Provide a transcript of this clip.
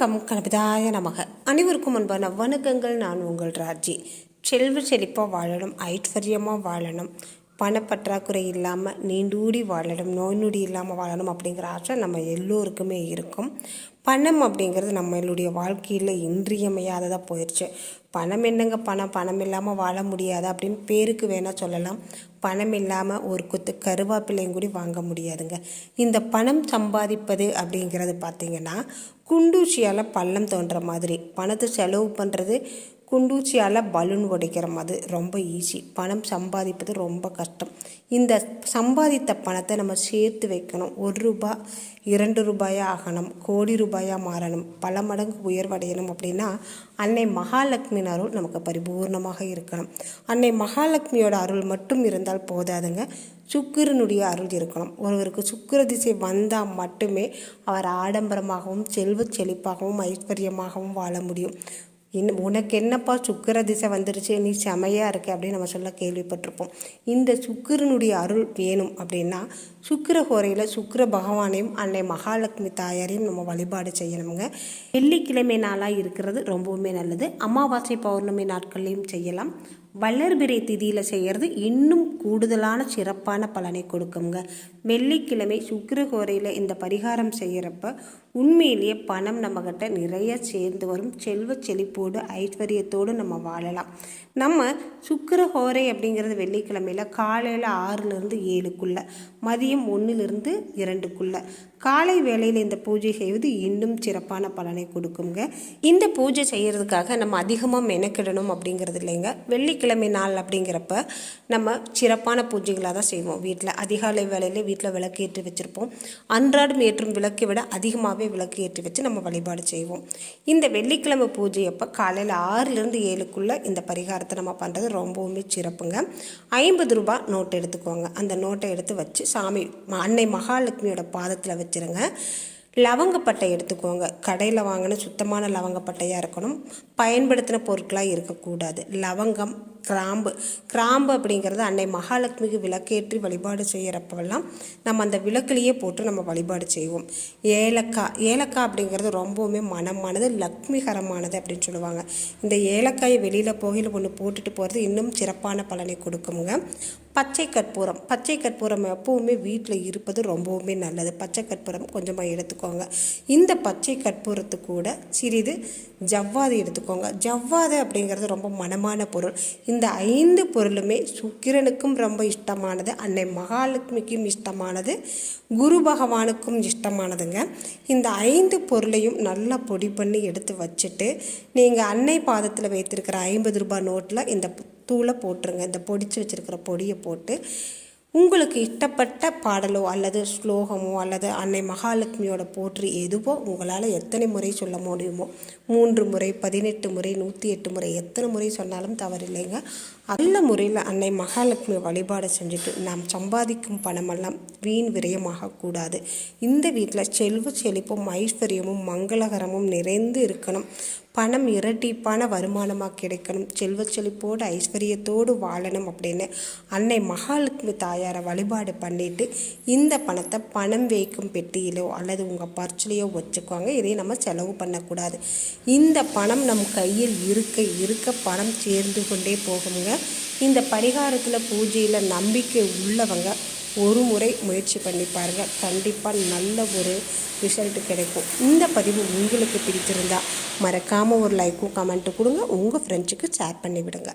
Come கணபதாய நமக. அனைவருக்கும் அன்பான வணக்கங்கள். நான் உங்கள் ராஜி. செல்வ செழிப்பாக வாழணும் ஐஸ்வர்யமாக வாழணும் பணப்பற்றாக்குறை இல்லாமல் நீண்டூடி வாழணும் நோய் நொடி இல்லாமல் வாழணும் அப்படிங்கிற ஆசை நம்ம எல்லோருக்குமே இருக்கும். பணம் அப்படிங்கிறது நம்மளுடைய வாழ்க்கையில் இன்றியமையாததாக போயிடுச்சு பணம் என்னங்க பணம்? பணம் இல்லாமல் வாழ முடியாது அப்படின்னு பேருக்கு வேணால் சொல்லலாம். பணம் இல்லாமல் ஒரு கொத்து கருவேப்பிலையும் கூட வாங்க முடியாதுங்க. இந்த பணம் சம்பாதிப்பது அப்படிங்கிறது பார்த்திங்கன்னா குண்டூசியால் பள்ளம் தோன்ற மாதிரி. பணத்தை செலவு பண்ணுறது குண்டூச்சியால் பலூன் உடைக்கிற மாதிரி ரொம்ப ஈஸி பணம் சம்பாதிப்பது ரொம்ப கஷ்டம். இந்த சம்பாதித்த பணத்தை நம்ம சேர்த்து வைக்கணும். ஒரு ரூபாய் இரண்டு ரூபாயாக ஆகணும். கோடி ரூபாயாக மாறணும். பல மடங்கு உயர்வடையணும் அப்படின்னா அன்னை மகாலட்சுமியின் அருள் நமக்கு பரிபூர்ணமாக இருக்கணும். அன்னை மகாலட்சுமியோட அருள் மட்டும் இருந்தால் போதாதுங்க. சுக்கிரனுடைய அருள் இருக்கணும். ஒருவருக்கு சுக்கிர திசை வந்தால் மட்டுமே அவர் ஆடம்பரமாகவும் செல்வ செழிப்பாகவும் ஐஸ்வர்யமாகவும் வாழ முடியும். என்ன உனக்கு என்னப்பா சுக்கிர திசை வந்துருச்சு? நீ செமையாக இருக்க அப்படின்னு நம்ம சொல்ல கேள்விப்பட்டிருப்போம். இந்த சுக்கிரனுடைய அருள் வேணும் அப்படின்னா சுக்கர ஹோரையில் சுக்கிர பகவானையும் அன்னை மகாலட்சுமி தாயாரையும் நம்ம வழிபாடு செய்யணுங்க. வெள்ளிக்கிழமை நாளாக இருக்கிறது ரொம்பவுமே நல்லது. அமாவாசை பௌர்ணமி நாட்கள்லையும் செய்யலாம். வளர்பிறை திதியில் செய்கிறது இன்னும் கூடுதலான சிறப்பான பலனை கொடுக்குங்க. வெள்ளிக்கிழமை சுக்கிரகோரையில் இந்த பரிகாரம் செய்கிறப்ப உண்மையிலேயே பணம் நம்மக்கிட்ட நிறைய சேர்ந்து வரும். செல்வ செழிப்போடு ஐஸ்வர்யத்தோடு நம்ம வாழலாம். நம்ம சுக்கிரகோரை அப்படிங்கிறது வெள்ளிக்கிழமையில் காலையில் ஆறுலேருந்து ஏழுக்குள்ளே மதியம் ஒன்றுலேருந்து இரண்டுக்குள்ளே. காலை வேளையில் இந்த பூஜை செய்வது இன்னும் சிறப்பான பலனை கொடுக்குங்க. இந்த பூஜை செய்கிறதுக்காக நம்ம அதிகமாக மெனக்கிடணும் அப்படிங்கிறது இல்லைங்க. வெள்ளிக்கிழமை நாள் அப்படிங்கிறப்ப நம்ம சிறப்பான பூஜைகளாக தான் செய்வோம். வீட்டில் அதிகாலை வேலையில் வீட்டில் விளக்கு ஏற்றி வச்சுருப்போம். அன்றாடம் ஏற்றும் விளக்கை விட அதிகமாகவே விளக்கு ஏற்றி வச்சு நம்ம வழிபாடு செய்வோம். இந்த வெள்ளிக்கிழமை பூஜை அப்போ காலையில் ஆறுலேருந்து ஏழுக்குள்ளே இந்த பரிகாரத்தை நம்ம பண்ணுறது ரொம்பவுமே சிறப்புங்க. ஐம்பது ரூபாய் நோட்டு எடுத்துக்கோங்க. அந்த நோட்டை எடுத்து வச்சு சாமி அன்னை மகாலட்சுமியோட பாதத்தில் வச்சுருங்க. லவங்கப்பட்டை எடுத்துக்கோங்க. கடையில் வாங்கின சுத்தமான லவங்கப்பட்டையாக இருக்கணும். பயன்படுத்தின பொருட்களாக இருக்கக்கூடாது. லவங்கம் கிராம்பு. கிராம்பு அப்படிங்கிறது அன்னை மகாலட்சுமிக்கு விளக்கேற்றி வழிபாடு செய்கிறப்பெல்லாம் நம்ம அந்த விளக்குலேயே போட்டு நம்ம வழிபாடு செய்வோம். ஏலக்காய் ஏலக்காய் அப்படிங்கிறது ரொம்பவுமே மனமானது லக்ஷ்மிகரமானது அப்படின்னு சொல்லுவாங்க. இந்த ஏலக்காயை வெளியில் போகையில் ஒன்று போட்டுட்டு போகிறது இன்னும் சிறப்பான பலனை கொடுக்குங்க பச்சை கற்பூரம். பச்சை கற்பூரம் எப்போவுமே வீட்டில் இருப்பது ரொம்பவுமே நல்லது. பச்சை கற்பூரம் கொஞ்சமாக எடுத்துக்கோங்க. இந்த பச்சை கற்பூரத்து கூட சிறிது ஜவ்வாது எடுத்துக்கோங்க. ஜவ்வாது அப்படிங்கிறது ரொம்ப மனமான பொருள். இந்த ஐந்து பொருளுமே சுக்கிரனுக்கும் ரொம்ப இஷ்டமானது. அன்னை மகாலட்சுமிக்கும் இஷ்டமானது. குரு பகவானுக்கும் இஷ்டமானதுங்க. இந்த ஐந்து பொருளையும் நல்லா பொடி பண்ணி எடுத்து வச்சுட்டு நீங்கள் அன்னை பாதத்தில் வைத்திருக்கிற ஐம்பது ரூபாய் நோட்டில் இந்த தூளை போட்டுருங்க. இந்த பொடிச்சு வச்சுருக்கிற பொடியை போட்டு உங்களுக்கு இஷ்டப்பட்ட பாடலோ அல்லது ஸ்லோகமோ அல்லது அன்னை மகாலட்சுமியோட போற்றி எதுவோ உங்களால் எத்தனை முறை சொல்ல முடியுமோ மூன்று முறை பதினெட்டு முறை நூற்றி எட்டு முறை எத்தனை முறை சொன்னாலும் தவறில்லைங்க. நல்ல முறையில் அன்னை மகாலட்சுமி வழிபாடு செஞ்சுட்டு நாம் சம்பாதிக்கும் பணமெல்லாம் வீண் விரயமாகக்கூடாது இந்த வீட்டில் செல்வ செழிப்பும் ஐஸ்வர்யமும் மங்களகரமும் நிறைந்து இருக்கணும். பணம் இரட்டிப்பான வருமானமாக கிடைக்கணும். செல்வ செழிப்போடு ஐஸ்வர்யத்தோடு வாழணும் அப்படின்னு அன்னை மகாலட்சுமி தாயாரை வழிபாடு பண்ணிட்டு இந்த பணத்தை பணம் வைக்கும் பெட்டியிலோ அல்லது உங்கள் பர்ச்சிலையோ வச்சுக்கோங்க இதை நம்ம செலவு பண்ணக்கூடாது. இந்த பணம் நம் கையில் இருக்க இருக்க பணம் சேர்ந்து கொண்டே போகுங்க. இந்த பரிகாரத்தில் பூஜையில் நம்பிக்கை உள்ளவங்க ஒரு முறை முயற்சி பண்ணி பாருங்கள் கண்டிப்பாக நல்ல ஒரு ரிசல்ட் கிடைக்கும். இந்த பதிவு உங்களுக்கு பிடித்திருந்தால் மறக்காமல் ஒரு லைக்கும் கமெண்ட்டு கொடுங்க. உங்கள் ஃப்ரெண்ட்ஸுக்கு ஷேர் பண்ணி விடுங்க